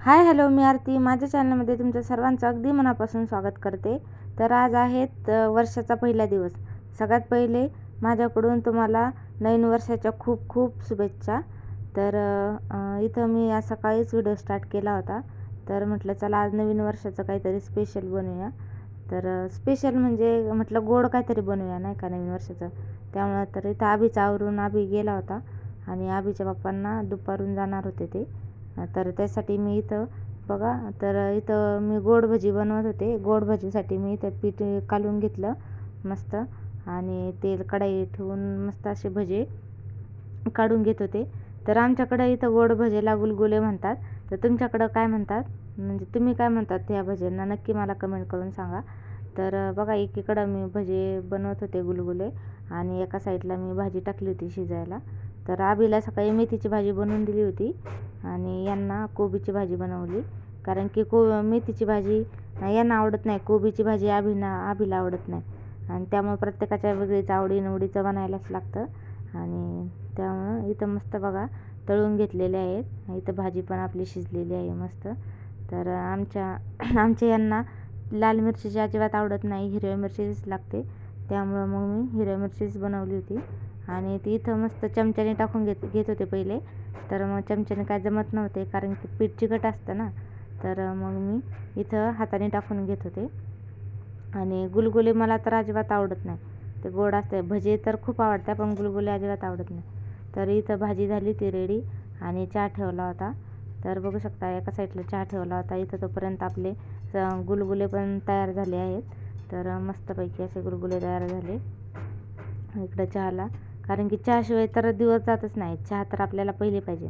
Hi hello मी आरती. माझ्या चॅनलमध्ये तुमच्या सर्वांचं अगदी मनापासून स्वागत करते. तर आज आहेत वर्षाचा पहिला दिवस. सगळ्यात पहिले माझ्याकडून तुम्हाला नवीन वर्षाच्या खूप खूप शुभेच्छा. तर इथं मी आज सकाळीच व्हिडिओ स्टार्ट केला होता. तर म्हटलं चला आज नवीन वर्षाचं काहीतरी स्पेशल बनवूया तर स्पेशल म्हणजे म्हटलं गोड काहीतरी बनवूया नाही का नवीन वर्षाचं. त्यामुळं तर इथं आबीचा आवरून आबी गेला होता. आणि आबीच्या पप्पांना दुपारून जाणार होते ते. तर त्यासाठी मी इथं बघा तर इथं मी गोड भजी बनवत होते. गोड भजीसाठी मी इथं पीठ कालून घेतलं मस्त. आणि तेल कढाई ठेवून मस्त असे भजे काढून घेत होते. तर आमच्याकडं इथं गोड भजेला गुलगुले म्हणतात. तर तुमच्याकडं काय म्हणतात? म्हणजे तुम्ही काय म्हणतात त्या भज्यांना? नक्की मला कमेंट करून सांगा. तर बघा एकीकडं मी भजे बनवत होते गुलगुले आणि एका साईडला मी भाजी टाकली होती शिजायला. तर आबीला सकाळी मेथीची भाजी बनवून दिली होती. आणि यांना कोबीची भाजी बनवली. कारण की को मेथीची भाजी यांना आवडत नाही. कोबीची भाजी आबीना आभीला आवडत नाही. आणि त्यामुळे प्रत्येकाच्या वेगळीच आवडीनिवडीचं बनायलाच लागतं. आणि त्यामुळं इथं मस्त बघा तळून घेतलेले आहेत. इथं भाजी पण आपली शिजलेली आहे मस्त. तर आमच्या आमच्या यांना लाल मिरचीची अजिबात आवडत नाही. हिरव्या मिरचीच लागते. त्यामुळं मग मी हिरव्या मिरचीच बनवली होती. आणि ती इथं मस्त चमच्याने टाकून घेत घेत होते पहिले. तर मग चमच्याने काय जमत नव्हते कारण की पीठ चिकट असतं ना. तर मग मी इथं हाताने टाकून घेत होते. आणि गुलगुले मला तर अजिबात आवडत नाही. ते गोड असते. भजे तर खूप आवडतात पण गुलगुले अजिबात आवडत नाही. तर इथं भाजी झाली ती रेडी आणि चहा ठेवला होता. तर बघू शकता एका साईडला चहा ठेवला होता. इथं तोपर्यंत आपले गुलगुले पण तयार झाले आहेत. तर मस्तपैकी असे गुलगुले तयार झाले. इकडं चहाला कारण की चहाशिवाय तर दिवस जातच नाही. चहा तर आपल्याला पहिले पाहिजे.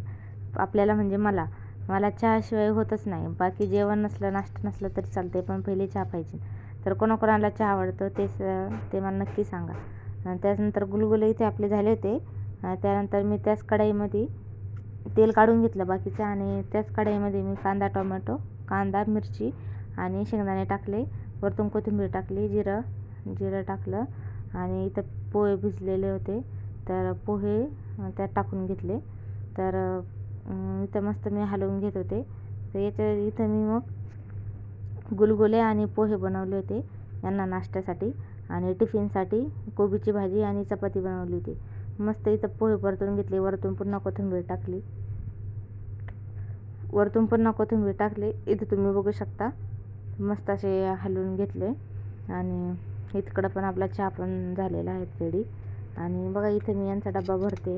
आपल्याला म्हणजे मला. मला चहाशिवाय होतच नाही. बाकी जेवण नसलं नाश्ता नसलं तरी चालते पण पहिले चहा पाहिजे. तर कोणाकोणाला चहा आवडतं तेच ते मला नक्की सांगा. त्यानंतर गुलगुले इथे आपले झाले होते. त्यानंतर मी त्याच कढाईमध्ये तेल काढून घेतलं. बाकीचं आणि त्याच कढाईमध्ये मी कांदा टोमॅटो कांदा मिरची आणि शेंगदाणे टाकले. वरतून कोथिंबीर टाकली जिरं जिरं टाकलं आणि इथं पोहे भिजलेले होते. तर पोहे त्यात टाकून घेतले. तर इथं मस्त मी हलवून घेत होते. तर याच्या इथं मी मग गुलगुले आणि पोहे बनवले होते यांना नाश्त्यासाठी. आणि टिफिनसाठी कोबीची भाजी आणि चपाती बनवली होती. मस्त इथं पोहे परतून घेतले. वरतून पुन्हा कोथिंबीर टाकली. वरतून पुन्हा कोथिंबीर टाकली. इथं तुम्ही बघू शकता. मस्त असे हलवून घेतले. आणि इतकडं पण आपला चहा पण झालेला आहे रेडी आणि बघा इथे मी यांचा डबा भरते.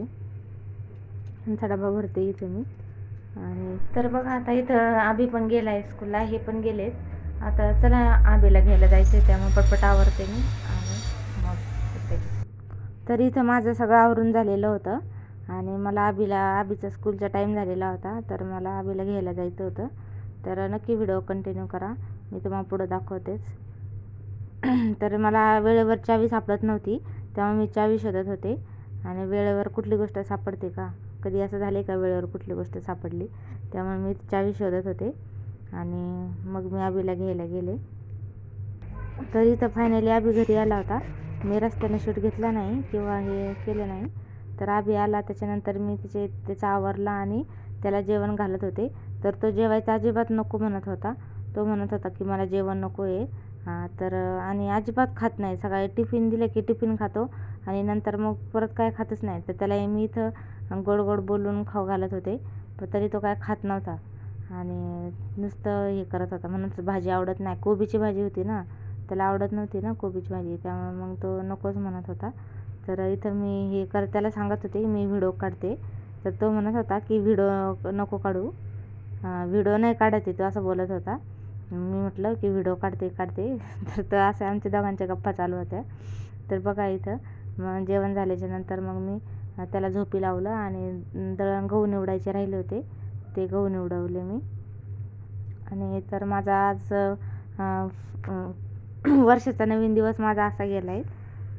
यांचा डबा भरते इथे मी. आणि तर बघा आता इथं आबी पण गेला आहे स्कूलला हे पण गेलेत. आता चला आबीला घ्यायला जायचं आहे त्यामुळे पटपट आवरते मी. आणि मग तर इथं माझं सगळं आवरून झालेलं होतं. आणि मला आबीला आबीचा स्कूलचा टाईम झालेला होता तर मला आबीला घ्यायला जायचं होतं. तर नक्की व्हिडिओ कंटिन्यू करा. मी तुम्हाला पुढं दाखवतेच. तर मला वेळेवर चावी सापडत नव्हती. तेव्हा मी चावी शोधत होते. आणि वेळेवर कुठली गोष्ट सापडते का? कधी असं झाले का वेळेवर कुठली गोष्ट सापडली? त्यामुळे मी चावी शोधत होते. आणि मग मी आबीला घ्यायला गेले. तर इथं फायनली आबी घरी आला होता. मी रस्त्याने शूट घेतला नाही किंवा हे केलं नाही. तर आबी आला. त्याच्यानंतर मी तिचे त्याचा आवरला आणि त्याला जेवण घालत होते. तर तो जेवायचा अजिबात नको म्हणत होता. तो म्हणत होता की मला जेवण नको आहे तर आणि अजिबात खात नाही. सकाळी टिफिन दिलं की टिफिन खातो आणि नंतर मग परत काय खातच नाही. तर त्याला मी इथं गोड गोड बोलून खाऊ घालत होते पण तरी तो काय खात नव्हता. आणि नुसतं हे करत होता. म्हणून भाजी आवडत नाही. कोबीची भाजी होती ना त्याला आवडत नव्हती ना कोबीची भाजी. त्यामुळे मग तो नकोच म्हणत होता. तर इथं मी हे कर त्याला सांगत होते मी व्हिडिओ काढते. तर तो म्हणत होता की व्हिडिओ नको काढू. व्हिडिओ नाही काढत तो असं बोलत होता. मी म्हटलं की व्हिडिओ काढते काढते. तर तर असं आमच्या दोघांच्या गप्पा चालू होत्या. तर बघा इथं मग जेवण झाल्याच्यानंतर मग मी त्याला झोपी लावलं आणि दळण गहू निवडायचे राहिले होते. ते गहू निवडवले मी. आणि तर माझा आज वर्षाचा नवीन दिवस माझा असा गेला आहे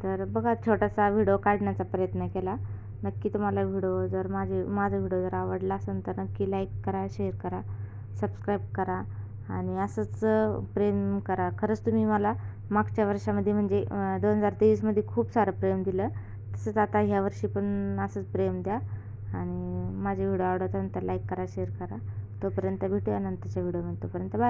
तर बघा छोटासा व्हिडिओ काढण्याचा प्रयत्न केला. नक्की तुम्हाला व्हिडिओ जर माझे माझा व्हिडिओ जर आवडला असेल तर नक्की लाईक करा शेअर करा सबस्क्राईब करा. आणि असंच प्रेम करा. खरंच तुम्ही मला मागच्या वर्षामध्ये म्हणजे दोन हजार तेवीसमध्ये खूप सारं प्रेम दिलं. तसंच आता ह्या वर्षी पण असंच प्रेम द्या. आणि माझे व्हिडिओ आवडत असेल तर लाईक करा शेअर करा. तोपर्यंत भेटूया नंतरच्या व्हिडिओमध्ये तोपर्यंत बाय.